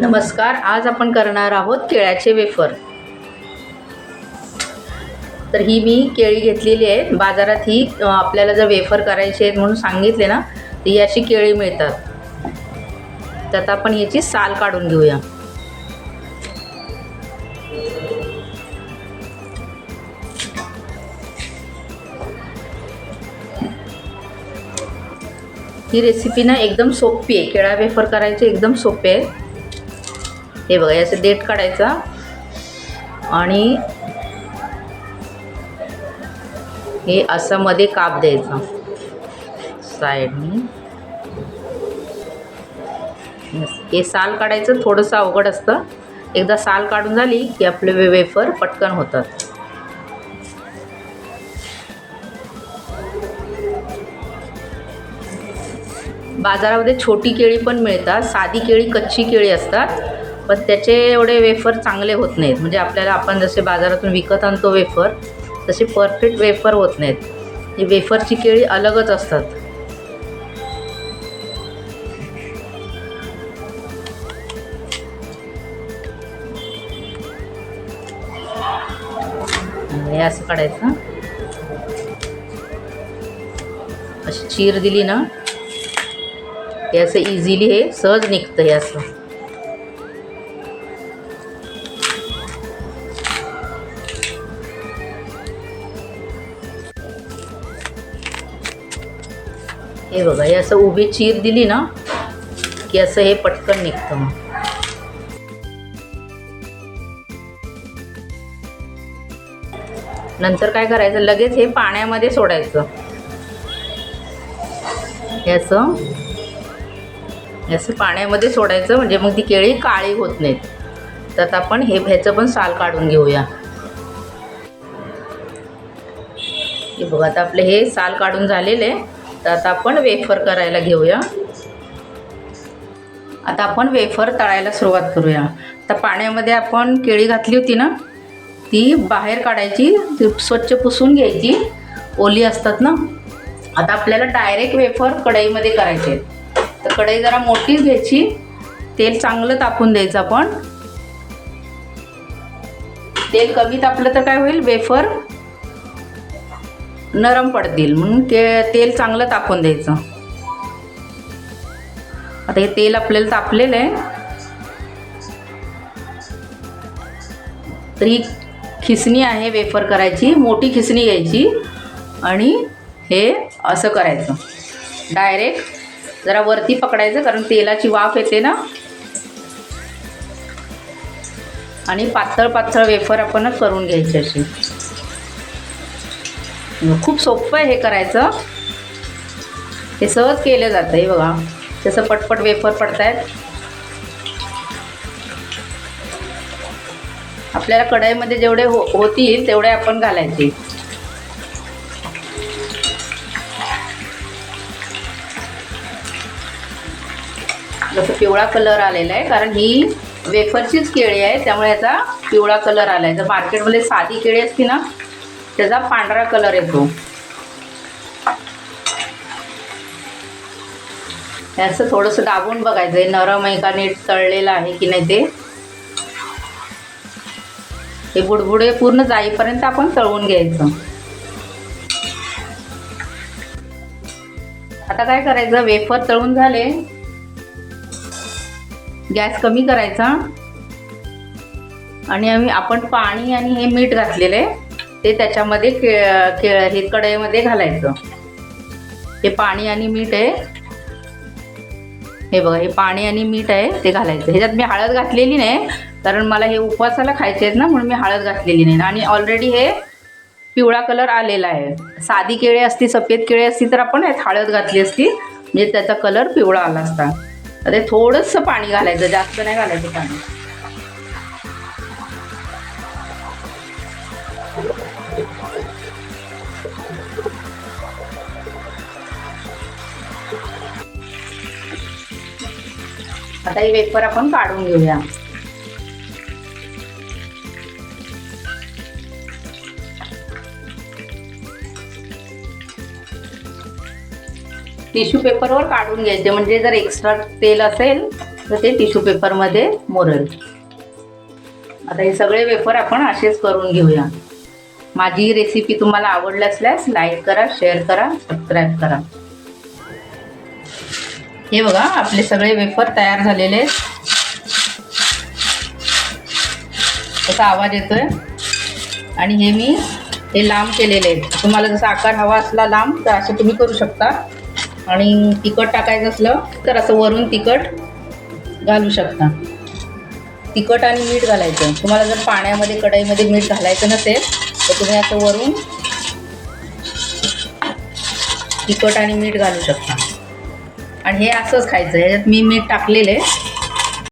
नमस्कार आज आपण करणार आहोत केळ्याचे वेफर. तर ही मी केळी घेतलेली आहे. बाजारात ही आपल्याला जर वेफर करायचे आहेत म्हणून सांगितले ना तर ही अशी केळी मिळतात. त्यात आपण याची साल काढून घेऊया. ही रेसिपी ना एकदम सोपी आहे. केळा वेफर करायची एकदम सोपे आहे. हे बघा याचं देठ काढायचा. आणि हे असं मध्ये काप द्यायचा. साईडने. हे साल काढायचं थोडंसं अवघड असतं. एकदा साल काढून झाली की आपले वे वेफर पटकन होतात. बाजारामध्ये छोटी केळी पण मिळतात साधी केळी कच्ची केळी असतात. पण त्याचे एवढे वेफर चांगले होत नाहीत. म्हणजे आपल्याला आपण जसे बाजारातून विकत आणतो वेफर तसे परफेक्ट वेफर होत नाहीत. ही वेफरची केळी अलगच असतात. हे असं काढायचं. अशी चीर दिली ना हे असं इझिली हे सहज निघतं हे असं. हे बघा हे असं उभी चीर दिली ना की असं हे पटकन निघतं मग. नंतर काय करायचं? लगेच हे पाण्यामध्ये सोडायचं. हे असं असं पाण्यामध्ये सोडायचं म्हणजे मग ती केळी काळी होत नाहीत. तर आपण हे ह्याचं पण साल काढून घेऊया. हे बघा आता आपले हे साल काढून झालेले तर आता आपण वेफर करायला घेऊया. आता आपण वेफर तळायला सुरुवात करूया. आता पाण्यामध्ये आपण केळी घातली होती ना ती बाहेर काढायची ती स्वच्छ पुसून घ्यायची. ओली असतात ना. आता आपल्याला डायरेक्ट वेफर कढईमध्ये करायचे तर कढई जरा मोठीच घ्यायची. तेल चांगलं तापून द्यायचं आपण. तेल कमी तापलं तर काय होईल? वेफर नरम पडतील. म्हणून ते तेल चांगलं तापून द्यायचं. आता हे तेल आपल्याला तापलेलं आहे. तर ही खिसणी आहे वेफर करायची. मोठी खिसणी घ्यायची. आणि हे असं करायचं. डायरेक्ट जरा वरती पकडायचं कारण तेलाची वाफ येते ना. आणि पातळ पातळ वेफर आपण करून घ्यायची अशी. खूप सोपं आहे हे करायचं. हे सहज केलं जातं हे बघा. जसं पटपट वेफर पडतायत. आपल्याला कढईमध्ये जेवढे हो होतील तेवढे आपण घालायचे. जसं पिवळा कलर आलेला आहे कारण ही वेफरचीच केळी आहे त्यामुळे याचा पिवळा कलर आला आहे जर मार्केटमध्ये साधी केळी असती ना त्याचा पांढरा कलर येतो. असं थोडंसं दाबून बघायचं आहे. नरम आहे का नीट तळलेलं आहे की नाही ते. हे बुडबुडे पूर्ण जाईपर्यंत आपण तळवून घ्यायचं. आता काय करायचं? वेफर तळून झाले. गॅस कमी करायचा. आणि आम्ही आपण पाणी आणि हे मीठ घातलेलं आहे. ते त्याच्यामध्ये के के हे कढईमध्ये घालायचं. हे पाणी आणि मीठ आहे. हे बघा हे पाणी आणि मीठ आहे ते घालायचं. ह्याच्यात मी हळद घातलेली नाही कारण मला हे उपवासाला खायचे आहेत ना म्हणून मी हळद घातलेली नाही. आणि ऑलरेडी हे पिवळा कलर आलेला आहे. साधी केळी असती सफेद केळी असती तर आपण यात हळद घातली असती म्हणजे त्याचा कलर पिवळा आला असता. आता ते थोडंसं पाणी घालायचं जास्त नाही घालायचं पाणी. आता ही वेफर आपण काढून घेऊया. टिश्यू पेपरवर काढून घ्यायचे म्हणजे जर एक्स्ट्रा तेल असेल तर ते टिश्यू पेपरमध्ये मोरेल. आता हे सगळे वेफर आपण असेच करून घेऊया. माझी रेसिपी तुम्हाला आवडली असल्यास लाईक करा शेअर करा सबस्क्राईब करा. हे बघा आपले सगळे वेफर तयार झालेले आहेत. त्याचा आवाज येतोय. आणि हे मी हे लांब केलेले आहेत. तुम्हाला जसा आकार हवा असला लांब तर असं तुम्ही करू शकता. आणि तिखट टाकायचं असलं तर असं वरून तिखट घालू शकता. तिखट आणि मीठ घालायचं. तुम्हाला जर पाण्यामध्ये कढईमध्ये मीठ घालायचं नसेल तर तुम्ही असं वरून तिखट आणि मीठ घालू शकता. आणि हे असंच खायचं. ह्याच्यात मी मीठ टाकलेलं आहे.